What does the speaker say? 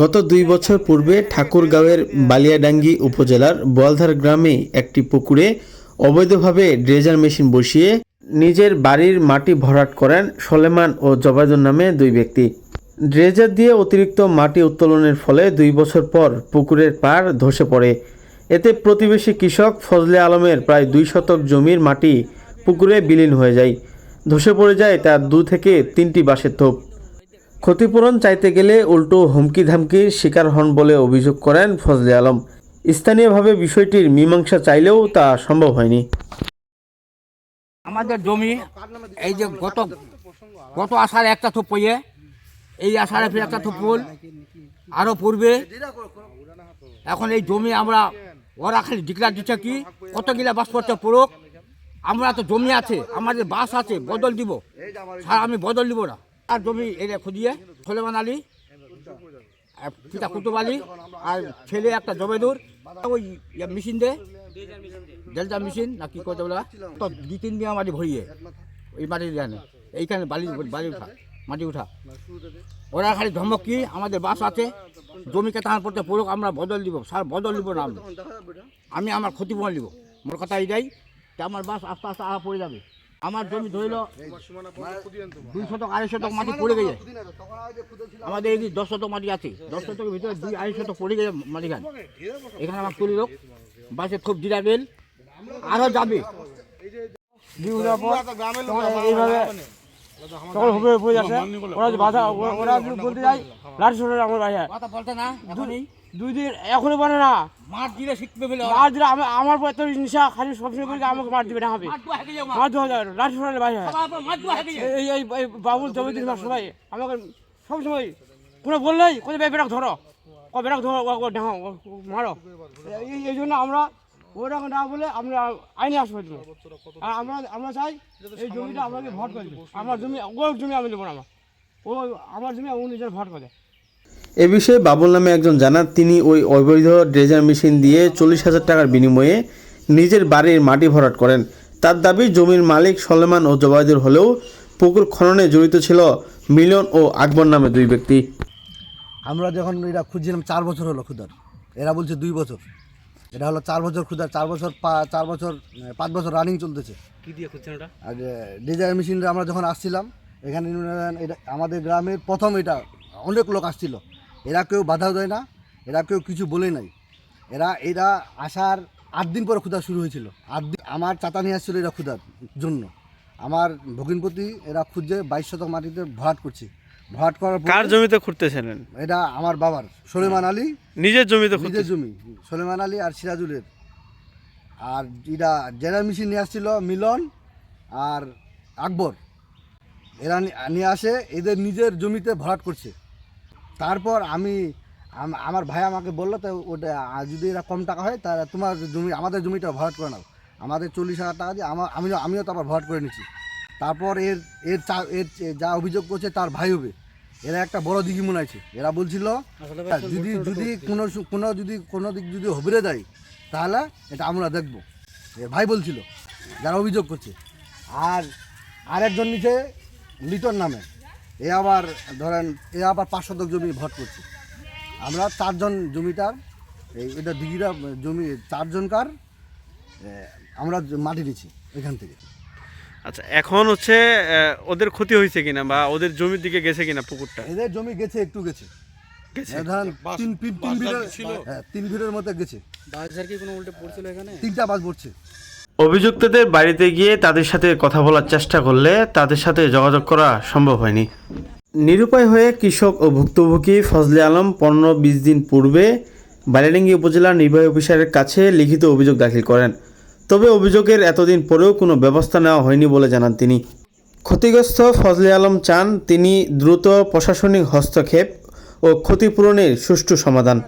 গত দুই বছর পূর্বে ঠাকুরগাঁওয়ের বালিয়াডাঙ্গি উপজেলার বোয়ালধার গ্রামে একটি পুকুরে অবৈধভাবে ড্রেজার মেশিন বসিয়ে নিজের বাড়ির মাটি ভরাট করেন সলেমান ও জবায়দুর নামে দুই ব্যক্তি। ড্রেজার দিয়ে অতিরিক্ত মাটি উত্তোলনের ফলে দুই বছর পর পুকুরের পাড় ধসে পড়ে। এতে প্রতিবেশী কৃষক ফজলে আলমের প্রায় দুই শতক জমির মাটি পুকুরে বিলীন হয়ে যায়। ধসে পড়ে যায় তার দু থেকে তিনটি বাঁশের থোপ ক্ষতিপূরণ চাইতে গেলে উল্টো হুমকি ধামকির শিকার হন বলে অভিযোগ করেন ফজলে আলম। স্থানীয়ভাবে বিষয়টির মীমাংসা চাইলেও তা সম্ভব হয়নি। আমাদের জমি, এই যে গত গত আষাঢ়ে একটা থোপ পইয়ে, এই আষাঢ়ে ফির একটা থোপ ফুল। আরও পূর্বে এখন এই জমি আমরা, ওরা খালি ডিক্লার দিচ্ছে কি, কত গিলা বাস করতে পড়ুক। আমরা তো জমি আছে, আমাদের বাস আছে, বদল দিব। স্যার, আমি বদল দিব না। আর জমি এনে খুঁজিয়ে সলেমান আর পিতা কুতুব আলী আর ছেলে একটা জবেদুর, ওই মেশিন দে, ডেল্টা মেশিন না কি করতে বলা, তো দুই তিন বিঘা মাটি ভরিয়ে ওই মাটি জানে এইখানে বালি বালি উঠা, মাটি উঠা। ওরা খালি ধমক কি, আমাদের বাস আছে, জমিকে তাহার পড়তে পড়ুক, আমরা বদল দিব, স্যার বদল দিব না আমি আমি আমার ক্ষতিপূরণ দিব, মোর কথা যে আমার বাস আস্তে আস্তে আহা পড়ে যাবে। আমার জমি ধরিল দুই শতক আড়াই শতক মাটি পড়ে গেছে। আমাদের এই দশ শতক মাটি আছে দশ শতকের ভিতরে দুই আড়াই শতক পড়ে গেছে মাটিখান। এখানে আমার তুলি লোক বাসে খুব জিরা বেল আরও যাবে। এইভাবে তখন হবে পড়ে যাচ্ছে। ওরা বাধা ওরা- বলতে যায় লাঠি ছোট আমার ভাই বলতে না দুই দিন এখনই বলে না। মার দিলে শিখবে বলে। মার দিলে আমি আমার পর এত নিশা খালি সবসময় যে আমাকে মার দিবে না হবে। মার দেওয়া যাবে লাঠি ভাই হয়। এই এই এই বাবুল জমি দিন সবাই আমাকে সবসময় কোনো বললেই কোনো বেড়াক ধরো। ও বেড়াক ধরো ঢাও মারো। এই- জন্য আমরা ওরকম না বলে আমরা আইনে আসব আর আমরা আমরা চাই এই জমিটা আমাকে ভোট করে আমার জমি ওর জমি আমি নেব না আমার। ও আমার জমি ও নিজের ভোট করে এ বিষয়ে বাবুল নামে একজন জানান তিনি ওই অবৈধ ড্রেজার মেশিন দিয়ে চল্লিশ হাজার টাকার বিনিময়ে নিজের বাড়ির মাটি ভরাট করেন। তার দাবি জমির মালিক সলেমান ও জবায়দুর হলেও পুকুর খননে জড়িত ছিল মিলন ও আকবর নামে দুই ব্যক্তি। আমরা যখন এটা খুঁজছিলাম চার বছর হলো খুদার এরা বলছে দুই বছর। এটা হলো চার বছর খুদার চার বছর চার বছর পাঁচ বছর রানিং চলতেছে। কি দিয়ে খুঁজছেন ওটা? আর ডিজাইন মেশিনটা আমরা যখন আসছিলাম এখানে এটা আমাদের গ্রামের প্রথম এটা অনেক লোক আসছিল। এরা কেউ বাধা দেয় না এরা কেউ কিছু বলে নাই। এরা এরা আসার আট দিন পরে ক্ষুধা শুরু হয়েছিল। আট দিন আমার চাতা নিয়ে আসছিল এরা ক্ষুধার জন্য। আমার ভগিনপতি এরা খুঁজছে বাইশ শতক মাটিতে ভরাট করছে। ভরাট করার পর কার জমিতে খুঁড়তেছিলেন? এটা আমার বাবার সলেমান আলী। নিজের জমিতে নিজের জমি সলেমান আলী আর সিরাজুলের। আর এটা জেনারেল মেশিন নিয়ে আসছিল মিলন আর আকবর। এরা নিয়ে আসে এদের নিজের জমিতে ভরাট করছে। তারপর আমি আমার ভাই আমাকে বলল তো ওটা যদি এরা কম টাকা হয় তাহলে তোমার জমি আমাদের জমিটা ভরাট করে নাও। আমাদের চল্লিশ হাজার টাকা দিয়ে আমার আমিও আমিও তো আবার ভরাট করে নিচ্ছি। তারপর এর এর চা- এর যা অভিযোগ করছে তার ভাই হবে। এরা একটা বড় দিঘি মনে আছে এরা বলছিল যদি যদি কোনো কোনো যদি কোনো দিক যদি হবরে দেয় তাহলে এটা আমরা দেখব। এর ভাই বলছিল যারা অভিযোগ করছে। আর আরেকজন নিচে লিটন নামে। এ আবার ধরেন এ আবার পাঁচ শতক জমি ভোট করছে। আমরা চারজন জমিটার এই এটা দিঘিরা জমি চারজনকার আমরা মাটি দিচ্ছি এখান থেকে। আচ্ছা এখন হচ্ছে ওদের ক্ষতি হয়েছে কিনা বা ওদের জমির দিকে গেছে কিনা পুকুরটা? এদের জমি গেছে একটু গেছে। ধরেন তিন তিন তিন ভিড়ের হ্যাঁ তিন ভিড়ের মধ্যে গেছে। কি কোনো উল্টে পড়ছিল এখানে? তিনটা বাস পড়ছে অভিযুক্তদের বাড়িতে গিয়ে তাদের সাথে কথা বলার চেষ্টা করলে তাদের সাথে যোগাযোগ করা সম্ভব হয়নি। নিরুপায় হয়ে কৃষক ও ভুক্তভোগী ফজলে আলম পনেরো বিশ দিন পূর্বে বালিয়াডাঙ্গি উপজেলার নির্বাহী অফিসারের কাছে লিখিত অভিযোগ দাখিল করেন। তবে অভিযোগের এতদিন পরেও কোনো ব্যবস্থা নেওয়া হয়নি বলে জানান তিনি। ক্ষতিগ্রস্ত ফজলে আলম চান তিনি দ্রুত প্রশাসনিক হস্তক্ষেপ ও ক্ষতিপূরণের সুষ্ঠু সমাধান।